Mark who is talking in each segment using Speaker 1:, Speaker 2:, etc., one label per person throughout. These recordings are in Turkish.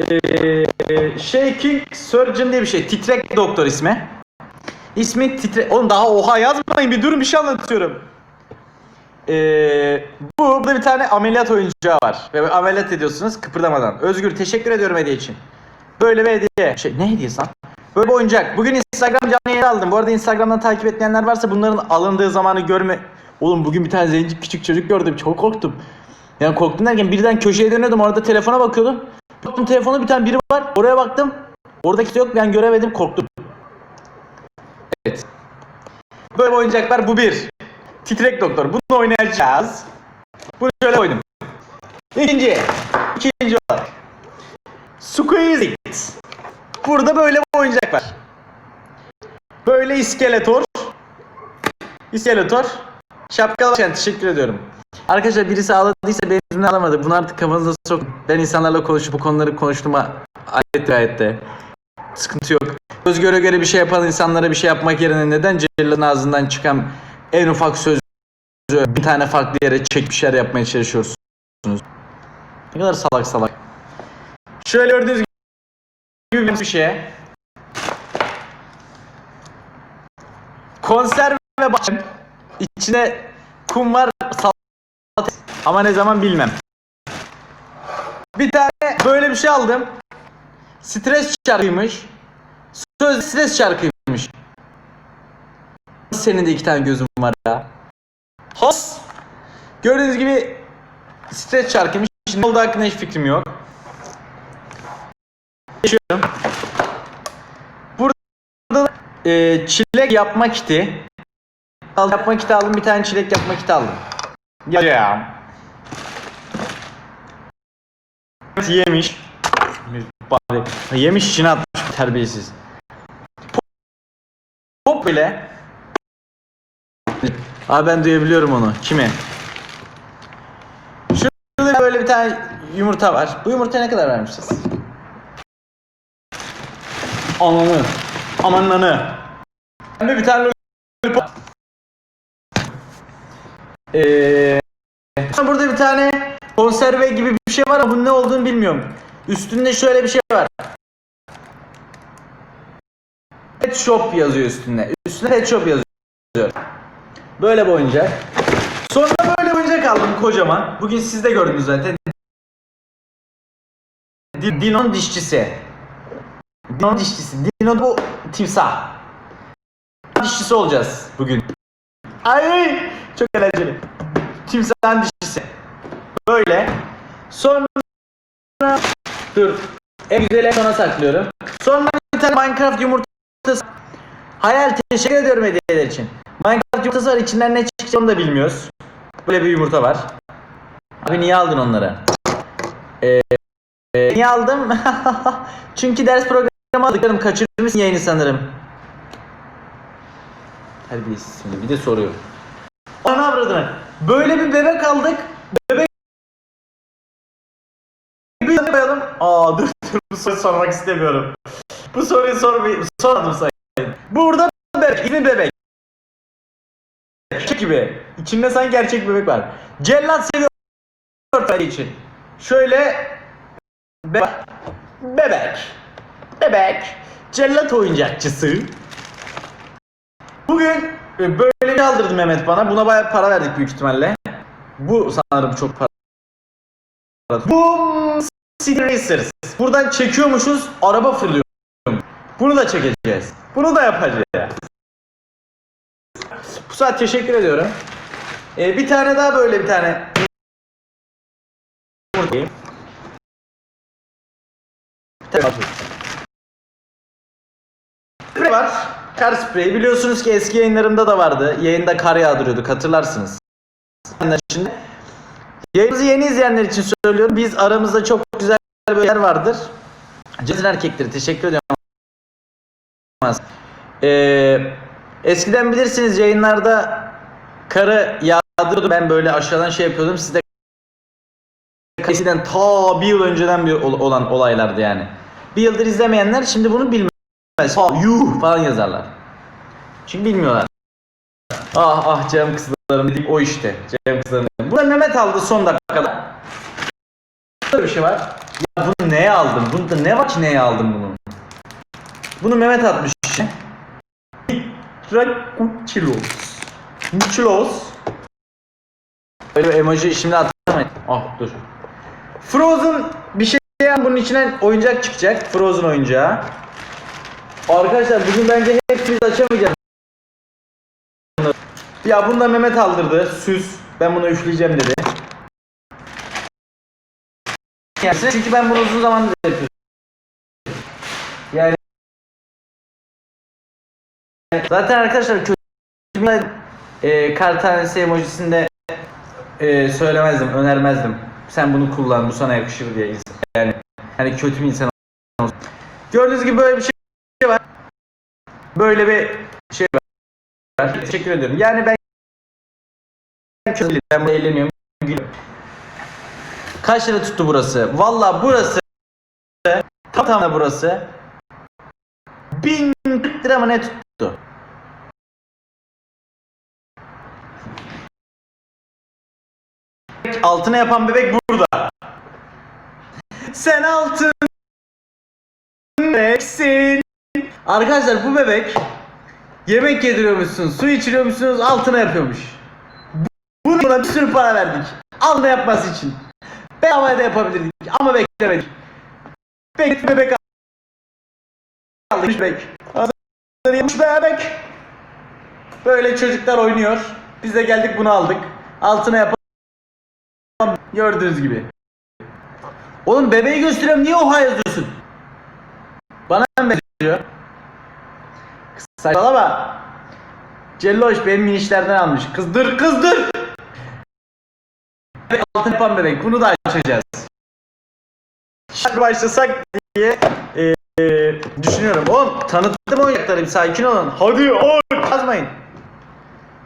Speaker 1: Ee, Shaking Surgeon diye bir şey. Titrek doktor ismi. İsmi titre... Oğlum daha oha yazmayın bir durun bir şey anlatıyorum. Ee, bu burada bir tane ameliyat oyuncağı var. Ve ameliyat ediyorsunuz kıpırdamadan. Özgür teşekkür ediyorum hediye için. Böyle bir hediye. Şey, ne hediyesi lan? Böyle bir oyuncak. Bugün Instagram canlı yayını aldım. Bu arada Instagram'dan takip etmeyenler varsa bunların alındığı zamanı görme... Oğlum bugün bir tane zenci küçük çocuk gördüm. Çok korktum. Yani korktum derken birden köşeye dönüyordum. Orada telefona bakıyordum. Baktım telefonu bir tane biri var. Oraya baktım. Orada kimse yok. Ben göremedim. Korktum. Evet. Böyle oyuncaklar bu bir. Titrek doktor. Bunu oynayacağız. Bunu şöyle koydum. İkinci. İkinci olarak. Squeeze It. Burada böyle bir oyuncak var. Böyle iskeletor. İskeletor. Şapkalı teşekkür ediyorum. Arkadaşlar birisi ağladıysa benim yüzümden ağlamadı. Bunu artık kafanıza sok. Ben insanlarla konuşup bu konuları konuştuğuma alet gayet de. Sıkıntı yok. Göz göre göre bir şey yapan insanlara bir şey yapmak yerine neden Celil'in ağzından çıkan en ufak sözü bir tane farklı yere çek bir şeyler yapmaya çalışıyorsunuz. Ne kadar salak salak. Şöyle gördüğünüz gibi bir şeye. Konserve bakın. İçine kum var ama ne zaman bilmem. Bir tane böyle bir şey aldım. Stres şarkıymış. Söz stres şarkıymış. Senin de iki tane gözün var ya. Has. Gördüğünüz gibi stres şarkıymış. Ne oldu hakkında hiç fikrim yok. Geçiyorum. Burada e, çilek yapma kiti. Yapma kiti aldım. Bir tane çilek yapma kiti aldım. Ya. Evet, yemiş. Bari. Yemiş içine atmış terbiyesiz. Pop, pop bile. Abi ben duyabiliyorum onu. Kimi? Şurada böyle bir tane yumurta var. Bu yumurtaya ne kadar vermişiz? Ananı. Amananı. De bir tane lollipop. Ee, burada bir tane konserve gibi bir şey var ama bunun ne olduğunu bilmiyorum. Üstünde şöyle bir şey var. Pet Shop yazıyor üstünde. Üstünde Pet Shop yazıyor. Böyle bir oyuncak. Sonra böyle oyuncak aldım kocaman. Bugün siz de gördünüz zaten. Di- Dino'nun dişçisi. Dino'nun dişçisi. Dino bu timsah. Dişçisi olacağız bugün. Ay çok eğlenceli. Timsahın dişçisi. Böyle. Sonra dur. En güzeli sona saklıyorum. Sonra bir tane Minecraft yumurtası. Hayal teşekkür ediyorum hediyeler için. Minecraft yumurtası var içinden ne çıkacağını onu da bilmiyoruz. Böyle bir yumurta var. Abi niye aldın onları? Ee, e, niye aldım? Çünkü ders programı aldıklarım kaçırmışsın yayını sanırım. Terbiyesiz bir de soruyor. Ana avradını. Böyle bir bebek aldık. Bebek bir tane koyalım. Aa dur dur bu soruyu sormak istemiyorum. Bu soruyu sormayı sormadım sayın. Burada bebek, ismi bebek. Gerçek gibi. İçinde sanki gerçek bebek var. Cellat seviyor ortaya için. Şöyle be bebek. Bebek. Cellat oyuncakçısı. Bugün böyle bir şey aldırdı Mehmet bana. Buna bayağı para verdik büyük ihtimalle. Bu sanırım çok para. Boom City Racers. Buradan çekiyormuşuz, araba fırlıyor. Bunu da çekeceğiz. Bunu da yapacağız. Bu saat teşekkür ediyorum. Ee, bir tane daha böyle bir tane. Bir tane var. Kar spreyi. Biliyorsunuz ki eski yayınlarımda da vardı. Yayında kar yağdırıyorduk hatırlarsınız. Şimdi Yayınımızı yeni izleyenler için söylüyorum. Biz aramızda çok güzel bir yer vardır. Cezin erkekleri teşekkür ediyorum. Ee, eskiden bilirsiniz yayınlarda karı yağdırıyordu. Ben böyle aşağıdan şey yapıyordum. Siz de eskiden ta bir yıl önceden bir ol- olan olaylardı yani. Bir yıldır izlemeyenler şimdi bunu bilmez. Ha, yuh falan yazarlar. Çünkü bilmiyorlar. Ah ah Cem kızlarım dedik o işte. Cem kızlarım. Burada Mehmet aldı son dakikada. Burada bir şey var. Ya bunu neye aldım? Bunu da ne var ki neye aldım bunu? Bunu Mehmet atmış. Draculos. Muchilos. Öyle bir emoji şimdi atamayın. Ah dur. Frozen bir şey bunun içine oyuncak çıkacak. Frozen oyuncağı. Arkadaşlar bugün bence hepimiz açamayacağız. Ya bunu da Mehmet aldırdı. Süs. Ben bunu üfleyeceğim dedi. Yani çünkü ben bunu uzun zamandır yapıyorum. Yani zaten arkadaşlar kötü e, kar tanesi emojisinde e, söylemezdim, önermezdim. Sen bunu kullan, bu sana yakışır diye. Yani hani kötü bir insan olsun. Gördüğünüz gibi böyle bir şey var. Böyle bir şey var. Teşekkür ediyorum. Yani ben ben bunu eğleniyorum. gülüyorum. Kaç lira tuttu burası? Valla burası tam tamına burası 1000 lira mı ne tuttu? Altına yapan bebek burada. Sen altın bebeksin. Arkadaşlar bu bebek yemek yediriyormuşsunuz, su içiriyormuşsunuz, altına yapıyormuş. Buna bir sürü para verdik. Altına yapması için. Bedavaya da yapabilirdik ama beklemedik. Bek bebek aldık bebek. Hazırlamış bebek. Böyle çocuklar oynuyor. Biz de geldik bunu aldık. Altına yapalım. Gördüğünüz gibi. Oğlum bebeği gösteriyorum niye oha yazıyorsun? Bana mı benziyor? Saçmalama. Celloş benim minişlerden almış. Kızdır kızdır. Bebek altın yapan bebek. Bunu da açacağız. Şimdi başlasak diye e, e, düşünüyorum. Oğlum tanıttım oyuncakları sakin olun. Hadi oy yazmayın.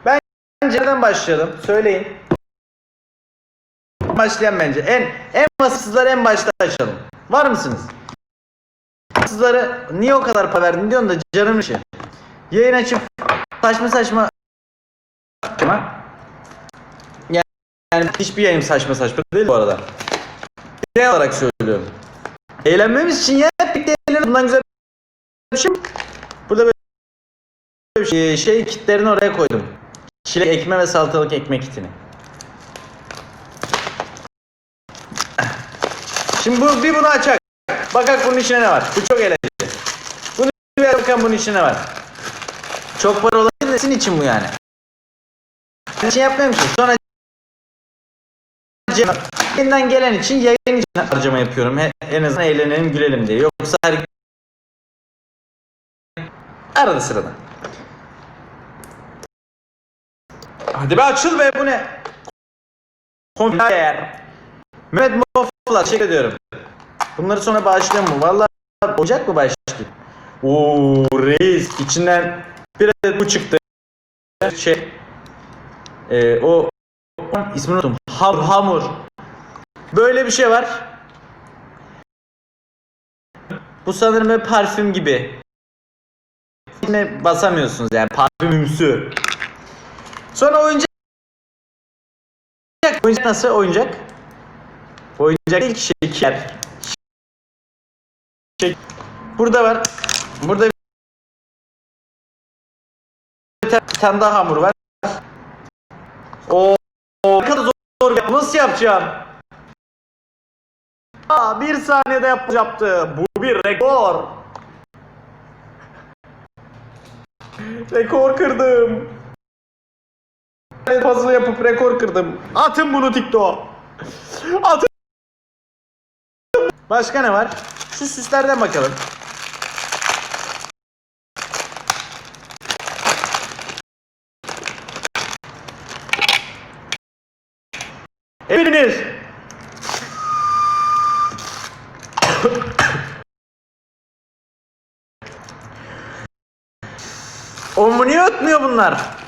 Speaker 1: Bence nereden başlayalım? Söyleyin. Başlayan bence. En en vasıfsızları en başta açalım. Var mısınız? Vasıfsızları niye o kadar para verdin diyorsun da canım işi. Yayın açıp saçma saçma yani, yani hiçbir yayın saçma saçma değil bu arada. Genel olarak söylüyorum. Eğlenmemiz için ya hep birlikte eğlenelim. Bundan güzel bir şey. Burada böyle şey, şey kitlerini oraya koydum. Çilek ekme ve salatalık ekmek kitini. Şimdi bu bir bunu açak. Bakak bunun içine ne var? Bu çok eğlenceli. Bunu bir bakalım bunun içine ne var. Çok para olabilir de sizin için bu yani. Ben şey yapmıyorum ki. Sonra Elinden gelen için yayın için harcama yapıyorum. En azından eğlenelim gülelim diye. Yoksa her arada sırada. Hadi be açıl be bu ne? Konfer. Mehmet Mofla teşekkür ediyorum. Bunları sonra bağışlıyor mu? Vallahi ocak mı başlıyor? Oo reis içinden bir adet bu çıktı. Şey e, o ismini unuttum. Hamur hamur. Böyle bir şey var. Bu sanırım bir parfüm gibi. Yine basamıyorsunuz yani parfümümsü. Sonra oyuncak. Oyuncak nasıl oyuncak? Oyuncak ki şeker. Şek- Burada var. Burada bir tane, daha hamur var. O ne kadar zor. zor. Nasıl yapacağım? Aa, bir saniyede yap yaptı. Bu bir rekor. Rekor kırdım. Puzzle yapıp rekor kırdım. Atın bunu TikTok'a. Atın. Başka ne var? Şu süslerden bakalım. Hepiniz. Oğlum niye ötmüyor bunlar?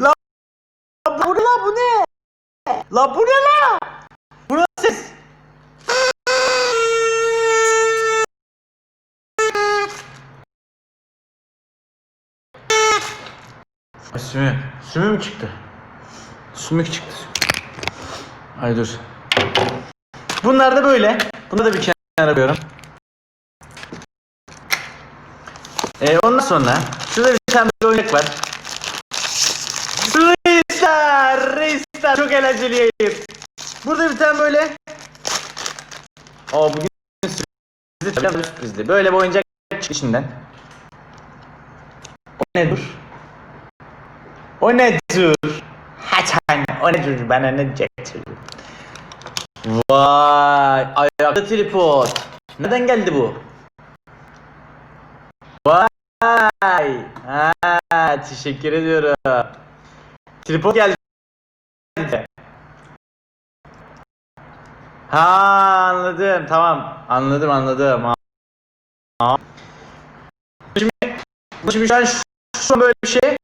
Speaker 1: La La bu ne la bu ne? La bu ne la? Bu ne ses? Üstümü Sümü mü çıktı? Sümük çıktı. Ay dur. Bunlar da böyle. Bunu da bir kenara koyuyorum. Ee, ondan sonra şurada bir tane bir oyuncak var. Reisler! Reisler! Çok eğlenceli yayın. Burada bir tane böyle Aa bugün sürprizli sürprizli. Böyle bir oyuncak içinden. O nedir? O nedir? Haçan o nedir? Bana ne getir? Vay ayakta tripod. Nereden geldi bu? Vay. Ha, teşekkür ediyorum. Tripod geldi. Ha anladım. Tamam. Anladım anladım. Ha. Şimdi, şimdi şu an, şu an böyle bir şey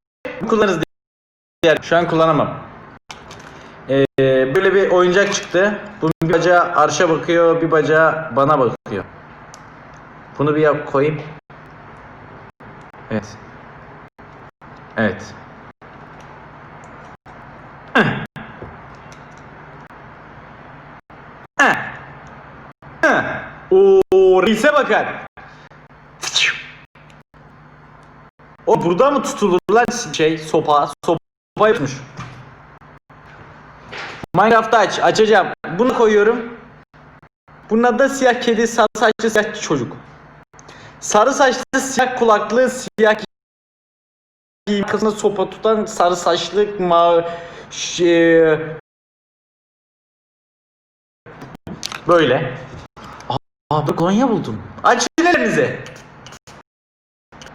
Speaker 1: kullanırız diye. Şu an kullanamam. Ee, böyle bir oyuncak çıktı. Bunun bir bacağı arşa bakıyor, bir bacağı bana bakıyor. Bunu bir yap koyayım. Evet. Evet. Oo, reise bakar. O burada mı tutulurlar şey sopa sopa yapmış. Minecraft'ta aç açacağım. Bunu koyuyorum. Bunun adı da siyah kedi, sarı saçlı siyah çocuk. Sarı saçlı siyah kulaklı siyah giyim kafasında sopa tutan sarı saçlı ma şey, böyle. Aa bir Konya buldum. Açın elinizi.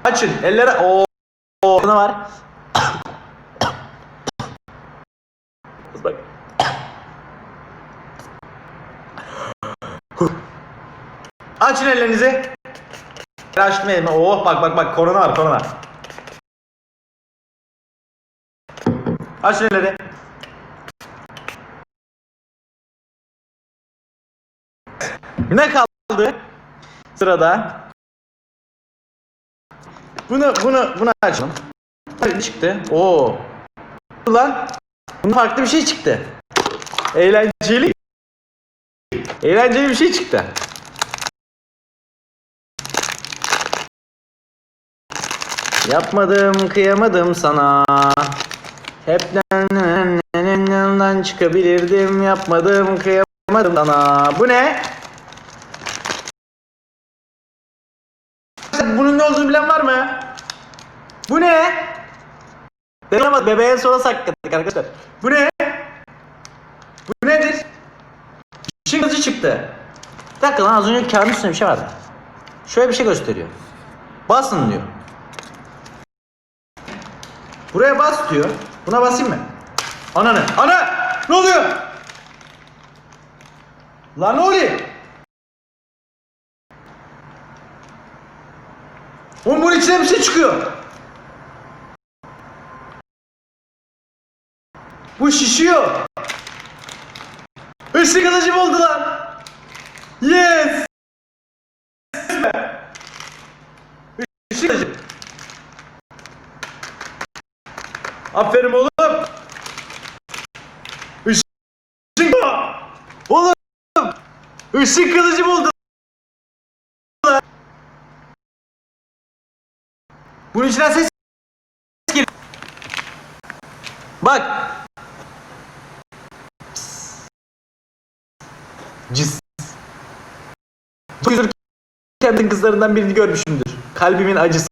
Speaker 1: Açın ellere. Oo. Ne var? Bak. Açın ellerinizi. Elimi. Oh bak bak bak korona var korona. Açın elleri. Ne kaldı? Sırada. Bunu bunu bunu açalım. Ne çıktı? Oo. Lan. Bunun farklı bir şey çıktı. Eğlenceli. Eğlenceli bir şey çıktı. Yapmadım, kıyamadım sana. Hep yanından çıkabilirdim. Yapmadım, kıyamadım sana. Bu ne? Bunun ne olduğunu bilen var mı? Bu ne? Bebeğe, bebeğe sola sakladık arkadaşlar. Bu ne? Bu nedir? İşin kızı çıktı. Bir dakika lan az önce kağıdın üstünde bir şey vardı. Şöyle bir şey gösteriyor. Basın diyor. Buraya bas diyor. Buna basayım mı? Ananı. Ana! Ne oluyor? Lan ne oluyor? Oğlum bunun içine bir şey çıkıyor. Bu şişiyor. Işık kılıcım oldu lan. Yes. Işık kılıcı. Aferin oğlum. Işık. Oğlum. Işık kılıcım oldu. lan. Bunun içinden ses geliyor. Bak. Cis. Kendin kızlarından birini görmüşümdür. Kalbimin acısı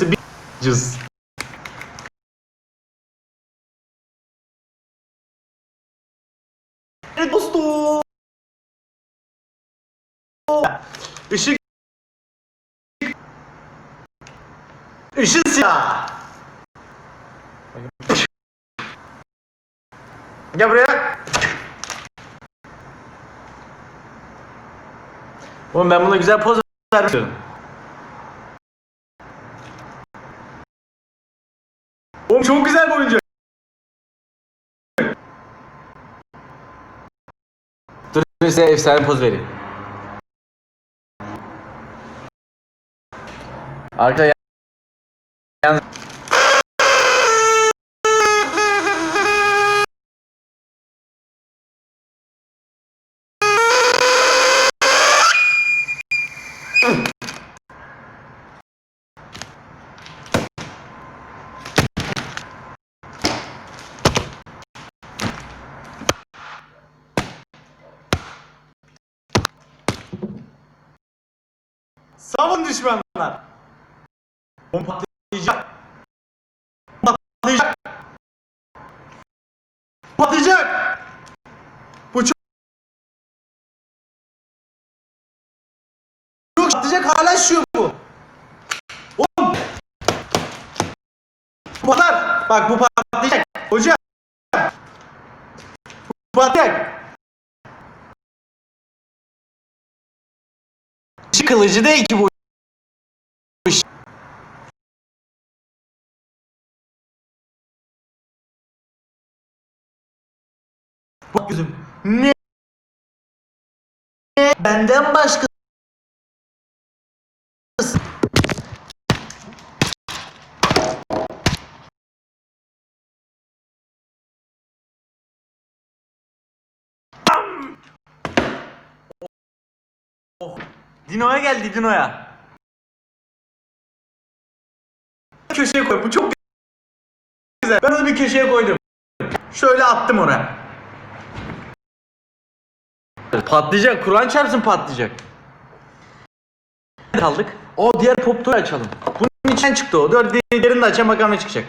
Speaker 1: bir cız. Işık Işın siyah. Gel buraya. Oğlum ben buna güzel poz vermiyorum. Oğlum çok güzel bir oyuncu. Dur size efsane poz vereyim. Arkada yalnız Savun düşmanlar. Bomba patlayacak. Bomba patlayacak. Patlayacak. Bu çok çok patlayacak hala şuyor bu. Oğlum. Patlar. Bak bu patlayacak. Hocam. Bu patlayacak. Işık kılıcı değil ki bu. iş. Bak gözüm. Ne? Benden başka Oh. Dino'ya geldi Dino'ya. Köşeye koy. Bu çok güzel. Ben onu bir köşeye koydum. Şöyle attım ona. Patlayacak. Kur'an çarpsın patlayacak. Kaldık. O diğer pop toy açalım. Bunun içinden çıktı o. Dur diğerini de açalım bakalım ne çıkacak.